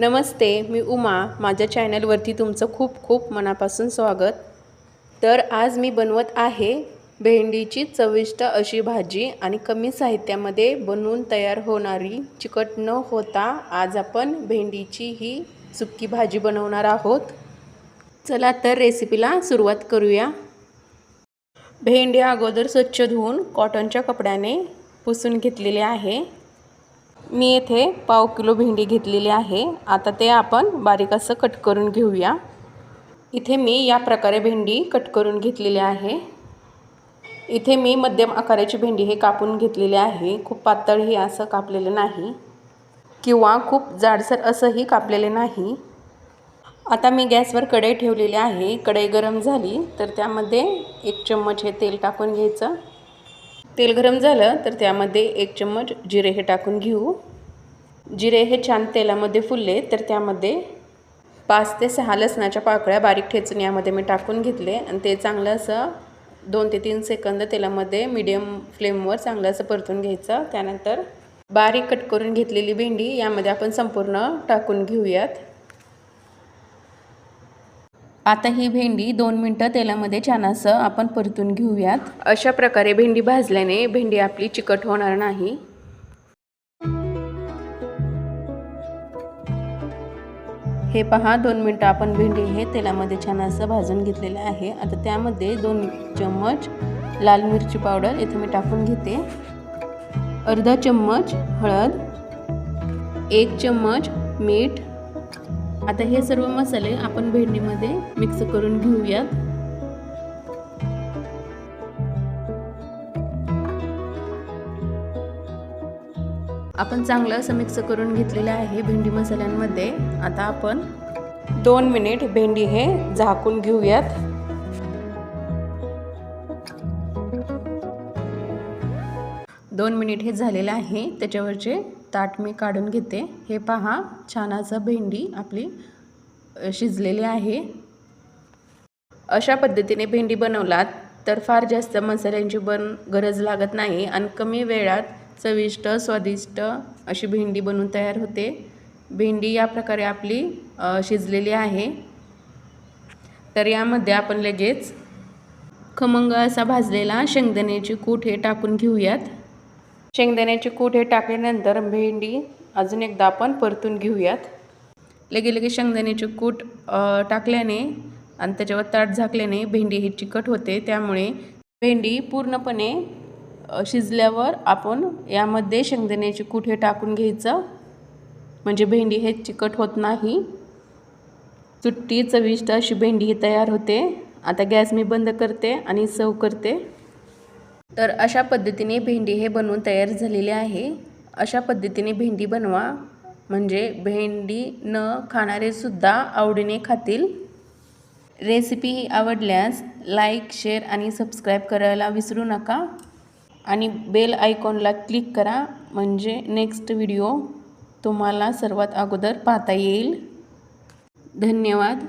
नमस्ते मी उमा. माझ्या चॅनलवरती तुमचं खूप खूप मनापासून स्वागत. तर आज मी बनवत आहे भेंडीची चविष्ट अशी भाजी आणि कमी साहित्यामध्ये बनवून तयार होणारी चिकट न होता आज आपण भेंडीची ही सुक्की भाजी बनवणार आहोत. चला तर रेसिपीला सुरुवात करूया. भेंडी अगोदर स्वच्छ धुवून कॉटनच्या कपड्याने पुसून घेतलेले आहे. मी येथे पाव किलो भेंडी घेतलेली आहे. आता ते आपण बारीक असं कट करून घेऊया. इथे मी या प्रकारे भेंडी कट करून घेतलेली आहे. इथे मी मध्यम आकाराची भेंडी हे कापून घेतलेली आहे. खूप पातळही असं कापलेलं नाही किंवा खूप जाडसर असंही कापलेले नाही. आता मी गॅसवर कढई ठेवलेली आहे. कढई गरम झाली तर त्यामध्ये एक चम्मच हे तेल टाकून घ्यायचं. तेल गरम झालं तर त्यामध्ये एक चम्मच जिरे हे टाकून घेऊ. जिरे हे छान तेलामध्ये फुलले तर त्यामध्ये पाच ते सहा लसणाच्या पाकळ्या बारीक ठेचून यामध्ये मी टाकून घेतले आणि ते चांगलं असं दोन ते तीन सेकंद तेलामध्ये मीडियम फ्लेमवर चांगलं असं परतून घ्यायचं. त्यानंतर बारीक कट करून घेतलेली भेंडी यामध्ये आपण संपूर्ण टाकून घेऊयात. आता ही भेंडी दोन मिनटं तेलामध्ये छान असं आपण परतून घेऊयात. अशा प्रकारे भेंडी भाजल्याने भेंडी आपली चिकट होणार नाही. हे पहा दोन मिनटं आपण भेंडी हे तेलामध्ये छान असं भाजून घेतलेलं आहे. आता त्यामध्ये दोन चम्मच लाल मिरची पावडर इथे मी टाकून घेते. अर्धा चम्मच हळद एक चम्मच मीठ आता हे सर्व मसाले आपण भेंडीमध्ये मिक्स करून घेऊयात. आपण चांगलं असं मिक्स करून घेतलेलं आहे भेंडी मसाल्यांमध्ये. आता आपण दोन मिनिट भेंडी हे झाकून घेऊयात. दोन मिनिट हे झालेलं आहे. त्याच्यावरचे ताट मी काढून घेते. हे पहा छान असं भेंडी आपली शिजलेली आहे. अशा पद्धतीने भेंडी बनवलात तर फार जास्त मसाल्यांची बन गरज लागत नाही आणि कमी वेळात चविष्ट स्वादिष्ट अशी भेंडी बनवून तयार होते. भेंडी या प्रकारे आपली शिजलेली आहे. तर यामध्ये आपण लगेच खमंग असा भाजलेला शेंगदाण्याची कूट हे टाकून घेऊयात. शेंगदाण्याचे कूट हे टाकल्यानंतर भेंडी अजून एकदा आपण परतून घेऊयात. लगे लगे शेंगदाण्याचे कूट टाकल्याने आणि त्याच्यावर ताट झाकल्याने भेंडी ही चिकट होते. त्यामुळे भेंडी पूर्णपणे शिजल्यावर आपण यामध्ये शेंगदाण्याचे कूट हे टाकून घ्यायचं? म्हणजे भेंडी हे चिकट होत नाही. सुट्टी चविष्ट अशी भेंडी ही तयार होते. आता गॅस मी बंद करते आणि सव करते. तर अशा पद्धतीने भेंडी हे बनवून तयार झालेले आहे. अशा पद्धतीने भेंडी बनवा. म्हणजे भेंडी न खाणारेसुद्धा आवडीने खातील. रेसिपी ही आवडल्यास लाईक शेअर आणि सबस्क्राईब करायला विसरू नका. आणि बेल आयकॉनला क्लिक करा. म्हणजे नेक्स्ट व्हिडिओ तुम्हाला सर्वात अगोदर पाहता येईल. धन्यवाद.